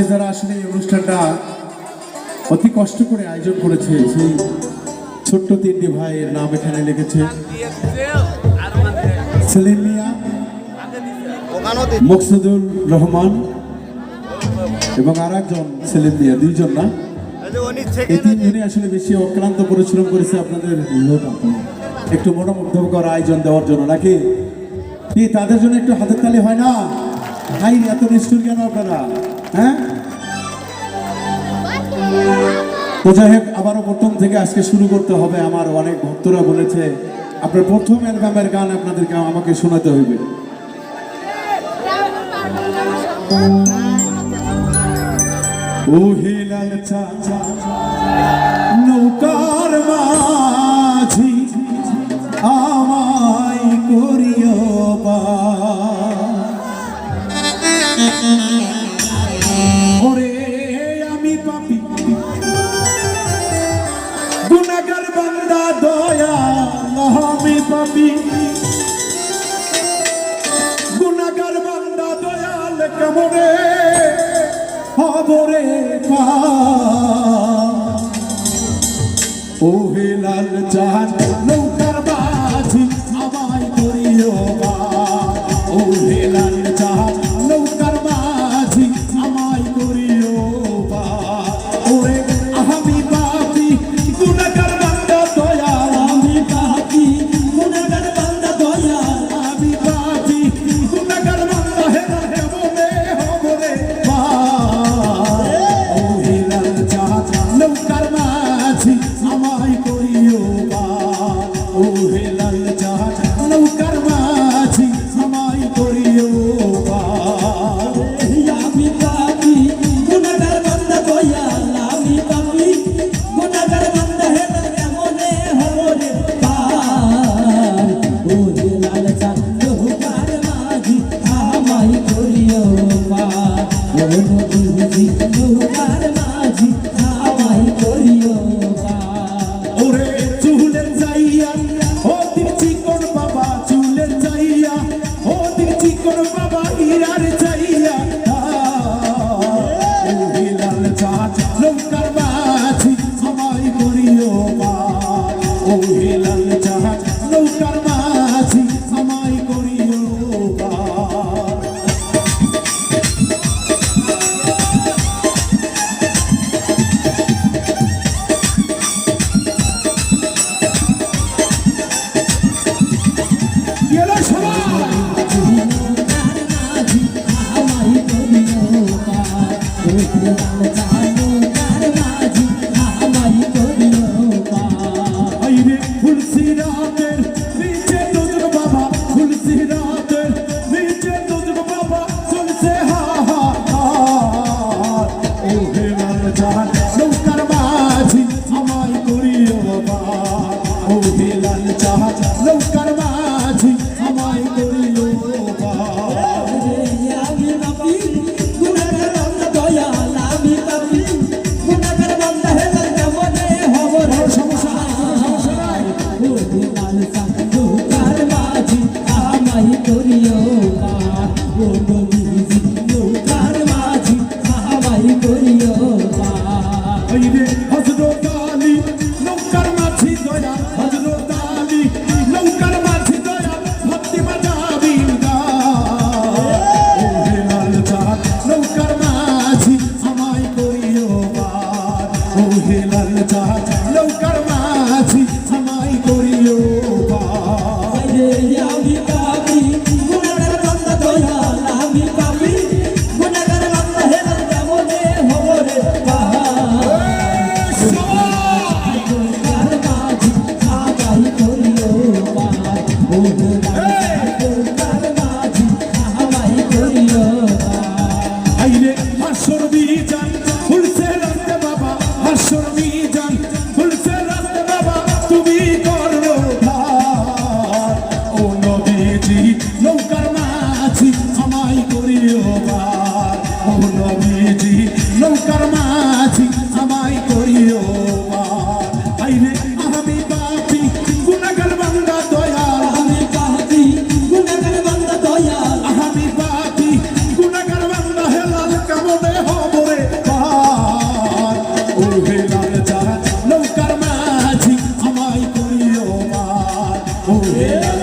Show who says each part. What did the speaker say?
Speaker 1: আজকে যারা আসলে এই অনুষ্ঠানটা অতি কষ্ট করে আয়োজন করেছে, সেই ছোট্ট তিনটি ভাইয়ের নাম এখানে লিখেছে। মকসুদুল রহমান এবং আর একজন সেলিম মিয়া, দুইজন না? তিনজনই আসলে বেশি অক্লান্ত পরিশ্রম করেছে আপনাদের একটু আয়োজন দেওয়ার জন্য নাকি? তাদের জন্য একটু হাতের তালি হয় না? এত নিষ্ঠুর কেন আপনারা? হ্যাঁ? তো যাই হোক আবারও প্রথম থেকে আজকে শুরু করতে হবে। আমার অনেক ভক্তরা বলেছে, আপনার প্রথম অ্যালবামের গান আপনাদেরকে আমাকে শোনাতে হইবে। ও হিলাল চা
Speaker 2: ওহে লাল
Speaker 1: চাঁদ নৌকার বাজি আমায় করিও বা ওহে লাল Oh.